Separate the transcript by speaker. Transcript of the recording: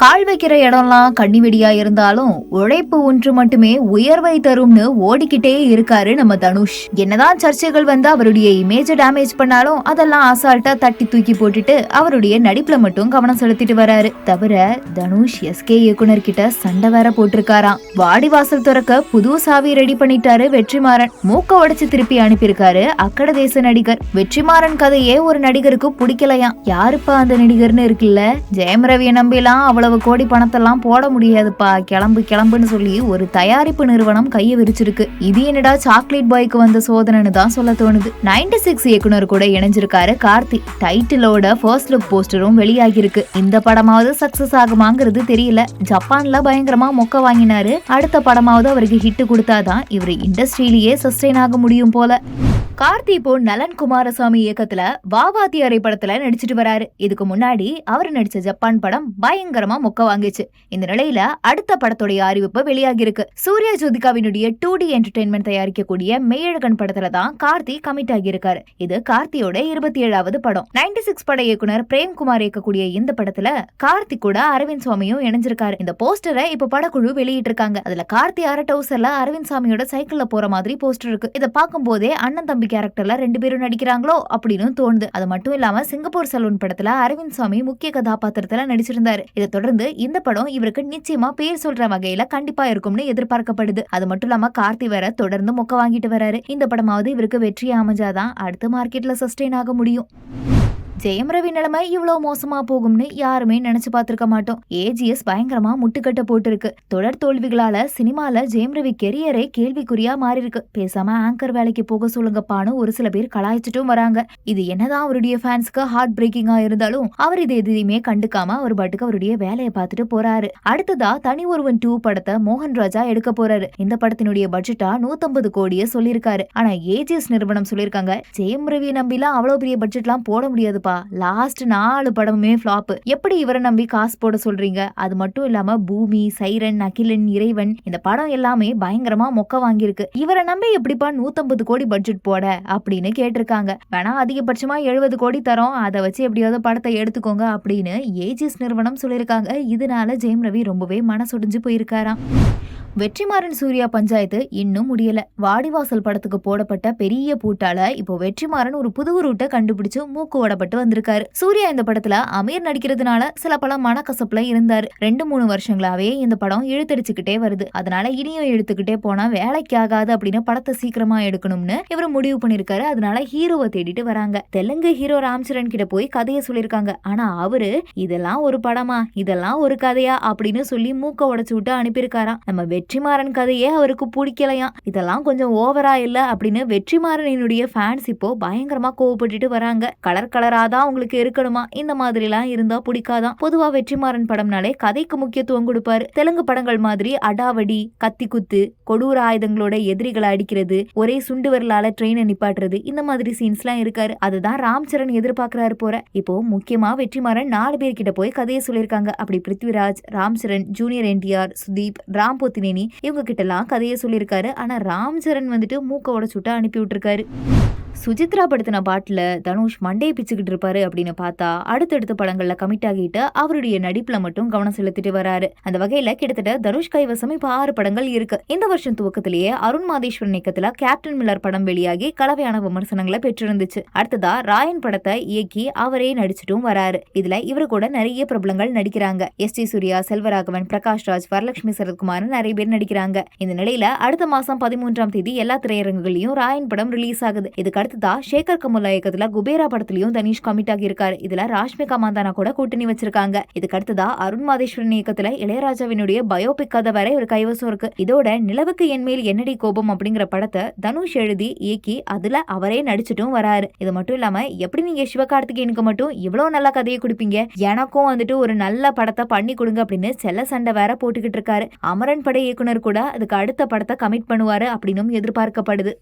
Speaker 1: கால் வைக்கிற இடம்லாம் கண்ணி வெடியா இருந்தாலும் உழைப்பு ஒன்று மட்டுமே உயர்வை தரும்னு ஓடிக்கிட்டே இருக்காரு நம்ம தனுஷ். என்னதான் சர்ச்சைகள் வந்து அவருடைய இமேஜ டேமேஜ் பண்ணாலும் அதெல்லாம் அசால்ட்டா தட்டி தூக்கி போட்டுட்டு அவருடைய நடிப்புல மட்டும் கவனம் செலுத்திட்டு வராரு. தவிர தனுஷ் எஸ்கே இயக்குனர் கிட்ட சண்டை வேற போட்டிருக்காராம். வாடிவாசல் துறக்க புது சாவி ரெடி பண்ணிட்டாரு வெற்றிமாறன். மூக்க உடைச்சு திருப்பி அனுப்பியிருக்காரு அக்கட தேச நடிகர். வெற்றிமாறன் கதையே ஒரு நடிகருக்கு பிடிக்கலையாம். யாருப்பா அந்த நடிகர்னு இருக்குல்ல? ஜெயம் ரவியை நம்பிலாம் அவ்வளவு கோடி பணத்தெல்லாம் போட முடியாதுப்பா. கிளம்பு கிளம்புன்னு சொல்லி ஒரு தயாரிப்பு நிறுவனம் கையை விரிச்சிருக்கு. இது என்னடா சாக்லேட் பாய்க்கு வந்த சோதனைன்னு தான் சொல்ல தோணுது. 96 சிக்ஸ் இயக்குனர் கூட இணைஞ்சிருக்காரு கார்த்தி. டைட்டிலோட ஃபர்ஸ்ட் லுக் போஸ்டரும் வெளியாகிருக்கு இந்த படமாவது சக்சஸ் ஆகுமாங்கிறது தெரியல. ஜப்பான்ல பயங்கரமா மொக்க வாங்கினாரு. அடுத்த படமாவது அவருக்கு ஹிட் கொடுத்தாதான் இவர் இண்டஸ்ட்ரியிலேயே சஸ்டெயின் ஆக முடியும் போல. கார்த்தி இப்போ நலன் குமாரசாமி இயக்கத்துல வாவாத்தியாரை படத்துல நடிச்சிட்டு வராரு. இதுக்கு முன்னாடி அவர் நடிச்ச ஜப்பான் படம் பயங்கரமா மொக்க வாங்கிச்சு. இந்த நிலையில அடுத்த படத்துடைய அறிவிப்பு வெளியாகி இருக்கு சூர்யா ஜோதிகாவினுடைய டூ டி என்டர்டைன்மெண்ட் தயாரிக்கக்கூடிய மெய்யழகன் படத்துல தான் கார்த்தி கமிட் ஆகியிருக்காரு. இது கார்த்தியோட இருபத்தி ஏழாவது படம். 96 சிக்ஸ் பட இயக்குனர் பிரேம்குமார் இயக்கக்கூடிய இந்த படத்துல கார்த்தி கூட அரவிந்த் சுவாமியும் இணைஞ்சிருக்காரு. இந்த போஸ்டரை இப்ப படக்குழு வெளியிட்டு இருக்காங்க அதுல கார்த்தி அரட் ஹவுஸ்ல அரவிந்த் சாமியோட சைக்கிள்ல போற மாதிரி போஸ்டர் இருக்கு. இதை பார்க்கும் போதே அண்ணன் தம்பி கேரக்டர்ல ரெண்டு பேரும் நடிக்கிறாங்களோ அப்படின்னு தோணுது. அது மட்டும் இல்லாம சிங்கப்பூர் சலூன் படத்துல அரவிந்த் சுவாமி முக்கிய கதாபாத்திரத்துல நடிச்சிருந்தாரு. இதை தொடர்ந்து இந்த படம் இவருக்கு நிச்சயமா பேர் சொல்ற வகையில கண்டிப்பா இருக்கும்னு எதிர்பார்க்கப்படுது. அது மட்டும் இல்லாம கார்த்தி வேற தொடர்ந்து மொக்க வாங்கிட்டு வராரு. இந்த படமாவது இவருக்கு வெற்றி அமைஞ்சாதான் அடுத்து மார்க்கெட்ல சஸ்டெயின் ஆக முடியும். ஜெயம் ரவி நிலைமை இவ்வளவு மோசமா போகும்னு யாருமே நினைச்சு பார்த்திருக்க மாட்டோம். ஏஜிஎஸ் பயங்கரமா முட்டுக்கட்ட போட்டிருக்கு. தொடர் தோல்விகளால சினிமால ஜெயம் ரவி கெரியரே கேள்விக்குறியா மாறி இருக்கு பேசாம ஆங்கர் வேலைக்கு போக சொல்லுங்கப்பான்னு ஒரு சில பேர் கலாய்ச்சிட்டும் வராங்க. இது என்னதான் அவருடைய ஃபேன்ஸ்க்கு ஹார்ட் பிரேக்கிங்கா இருந்தாலும் அவர் இது எதையுமே கண்டுக்காம அவர் பாட்டுக்கு அவருடைய வேலையை பார்த்துட்டு போறாரு. அடுத்ததா தனி ஒருவன் டூ படத்தை மோகன் ராஜா எடுக்க போறாரு. இந்த படத்தினுடைய பட்ஜெட்டா நூத்தம்பது கோடியே சொல்லியிருக்காரு. ஆனா ஏஜிஎஸ் நிறுவனம் சொல்லியிருக்காங்க ஜெயம் ரவி நம்பிலாம் அவ்வளவு பெரிய பட்ஜெட்லாம் போட முடியாது முடியாதுப்பா லாஸ்ட் நாலு படமுமே ஃப்ளாப்பு எப்படி இவரை நம்பி காசு போட சொல்றீங்க? அது மட்டும் இல்லாம பூமி சைரன் அகிலன் இறைவன் இந்த படம் எல்லாமே பயங்கரமா மொக்க வாங்கியிருக்கு. இவரை நம்பி எப்படிப்பா நூத்தம்பது கோடி பட்ஜெட் போட அப்படின்னு கேட்டிருக்காங்க. வேணா அதிகபட்சமா எழுபது கோடி தரோம். அதை வச்சு எப்படியாவது படத்தை எடுத்துக்கோங்க அப்படின்னு ஏஜிஎஸ் நிறுவனம் சொல்லியிருக்காங்க. இதனால ஜெயம் ரவி ரொம்பவே மனசுடைஞ்சு போயிருக்காராம். வெற்றிமாறன் சூர்யா பஞ்சாயத்து இன்னும் முடியல. வாடிவாசல் படத்துக்கு போடப்பட்ட பெரிய பூட்டால இப்போ வெற்றிமாறன் ஒரு புது ரூட்டை கண்டுபிடிச்சு மூக்கு ஓடப்பட்டு வந்திருக்காரு. சூர்யா இந்த படத்துல அமீர் நடிக்கிறதுனால சில பல மனக்கசப்புல இருந்தாரு. ரெண்டு மூணு வருஷங்களாவே இந்த படம் இழுத்தடிச்சுக்கிட்டே வருது. அதனால இனியும் இழுத்துக்கிட்டே போனா வேலைக்கு ஆகாது அப்படின்னு படத்தை சீக்கிரமா எடுக்கணும்னு இவர் முடிவு பண்ணிருக்காரு. அதனால ஹீரோவை தேடிட்டு வராங்க. தெலுங்கு ஹீரோ ராம்சரண் கிட்ட போய் கதையை சொல்லியிருக்காங்க. ஆனா அவரு இதெல்லாம் ஒரு படமா? இதெல்லாம் ஒரு கதையா? அப்படின்னு சொல்லி மூக்க உடச்சு விட்டு அனுப்பியிருக்காராம். நம்ம வெற்றிமாறன் கதையே அவருக்கு பிடிக்கலையாம். இதெல்லாம் கொஞ்சம் ஓவரா இல்ல அப்படின்னு வெற்றிமாறனினுடைய ஃபேன்ஸ் இப்போ பயங்கரமா கோவப்பட்டுட்டு வராங்க. கலர் கலரா தான் உங்களுக்கு இருக்கணுமா? இந்த மாதிரி எல்லாம் இருந்தா பிடிக்காதான் பொதுவா வெற்றிமாறன் படம்னாலே கதைக்கு முக்கியத்துவம் கொடுப்பாரு. தெலுங்கு படங்கள் மாதிரி அடாவடி கத்தி குத்து கொடூர ஆயுதங்களோட எதிரிகளை அடிக்கிறது ஒரே சுண்டு விரலால ட்ரெயினை நிப்பாட்டுறது இந்த மாதிரி சீன்ஸ் எல்லாம் இருக்காரு. அதுதான் ராம் சரண் எதிர்பார்க்கறாரு போற இப்போ முக்கியமா வெற்றிமாறன் நாலு பேர்கிட்ட போய் கதையை சொல்லியிருக்காங்க. அப்படி பிருத்விராஜ் ராம் சரண் ஜூனியர் என்டிஆர் சுதீப் ராம் போத்தினேனி இவங்க கிட்ட எல்லாம் கதையை சொல்லியிருக்காரு. ஆனா ராம் சரண் வந்துட்டு மூக்க உடச்சுட்டு அனுப்பி விட்டுருக்காரு சுஜித்ரா படுத்தின பாட்டில் தனுஷ் மண்டையை பிச்சுக்கிட்டு இருப்பாரு அப்படின்னு பார்த்தா அடுத்தடுத்த படங்களில் கமிட் ஆகிட்டு அவருடைய நடிப்பில் மட்டும் கவனம் செலுத்திட்டு வராரு. அந்த வகையில் கிட்டத்தட்ட தனுஷ் கைவசம் இப்போ ஆறு படங்கள் இருக்கு. இந்த வருஷம் துவக்கத்திலேயே அருண் மாதேஸ்வரன் இயக்கத்தில் கேப்டன் மில்லர் படம் வெளியாகி கலவையான விமர்சனங்களை பெற்றிருந்துச்சு. அடுத்ததா ராயன் படத்தை இயக்கி அவரே நடிச்சிட்டும் வராரு. இதுல இவரு கூட நிறைய பிரபலங்கள் நடிக்கிறாங்க. எஸ் டி சூர்யா செல்வராகவன் பிரகாஷ் ராஜ் வரலட்சுமி சரத்குமார் நிறைய பேர் நடிக்கிறாங்க. இந்த நிலையில அடுத்த மாசம் பதிமூன்றாம் தேதி எல்லா திரையரங்குகளையும் ராயன் படம் ரிலீஸ் ஆகுது. இதுக்கு அடுத்ததா சேகர் கமுல்லா இயக்கத்துல குபேரா படத்துலயும் தனிஷ் கமிட் ஆகியிருக்காரு. இதுல ராஷ்மிகா மாந்தானா கூட கூட்டணி வச்சிருக்காங்க. இதுக்கு அடுத்ததா அருண் மாதேஸ்வரன் இயக்கத்துல இளையராஜாவினுடைய பயோபிக் கதை வரை ஒரு கைவசம் இருக்கு. இதோட நிலவுக்கு என்மேல் என்னடி கோபம் அப்படிங்கிற படத்தை தனுஷ் எழுதி இயக்கி அதுல அவரே நடிச்சிட்டும் வராரு. இது மட்டும் இல்லாம எப்படி நீங்க சிவகார்த்திகேயனுக்கு மட்டும் இவ்வளவு நல்ல கதையை கொடுப்பீங்க? எனக்கும் வந்துட்டு ஒரு நல்ல படத்தை பண்ணி கொடுங்க அப்படின்னு செல்ல சண்டை வேற போட்டுக்கிட்டு இருக்காரு. அமரன் படை இயக்குனர் கூட அதுக்கு அடுத்த படத்தை கமிட் பண்ணுவாரு அப்படின்னும் எதிர்பார்க்கப்படுது.